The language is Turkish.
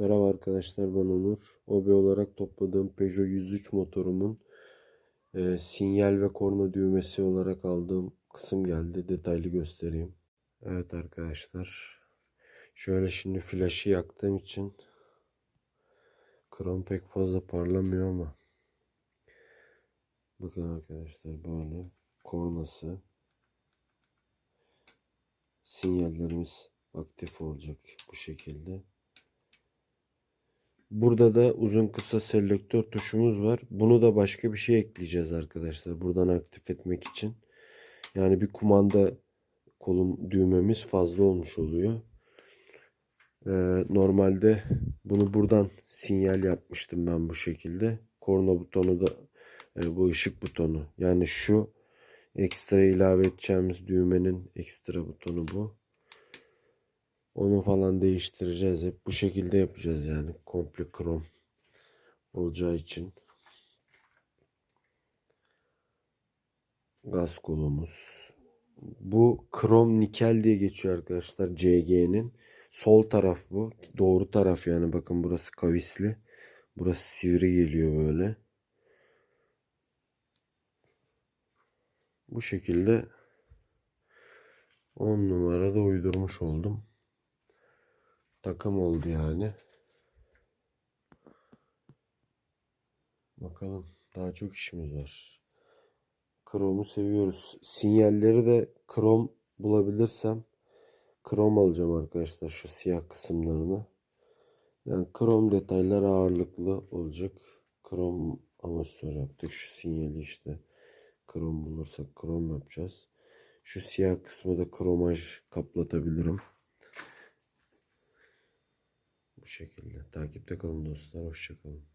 Merhaba arkadaşlar ben Onur. Hobi olarak topladığım Peugeot 103 motorumun e, sinyal ve korna düğmesi olarak aldığım kısım geldi. Detaylı göstereyim. Evet arkadaşlar. Şöyle şimdi flaşı yaktığım için krom pek fazla parlamıyor ama bakın arkadaşlar böyle kornası sinyallerimiz aktif olacak bu şekilde. Burada da uzun kısa selektör tuşumuz var. Bunu da başka bir şey ekleyeceğiz arkadaşlar. Buradan aktif etmek için. Yani bir kumanda kolum düğmemiz fazla olmuş oluyor. Ee, normalde bunu buradan sinyal yapmıştım ben bu şekilde. Korna butonu da e, bu ışık butonu. Yani şu ekstra ilave edeceğimiz düğmenin ekstra butonu bu. Onu falan değiştireceğiz. Hep bu şekilde yapacağız yani. Komple krom olacağı için. Gaz kolumuz. Bu krom nikel diye geçiyor arkadaşlar CG'nin. Sol taraf bu. Doğru taraf yani. Bakın burası kavisli. Burası sivri geliyor böyle. Bu şekilde 10 numarada uydurmuş oldum takım oldu yani. Bakalım daha çok işimiz var. Krom'u seviyoruz. Sinyalleri de krom bulabilirsem krom alacağım arkadaşlar şu siyah kısımlarını. Yani krom detaylar ağırlıklı olacak. Krom amortisör yaptık. Şu sinyali işte krom bulursak krom yapacağız. Şu siyah kısmı da kromaj kaplatabilirim. Şekilde. Takipte kalın dostlar. Hoşçakalın.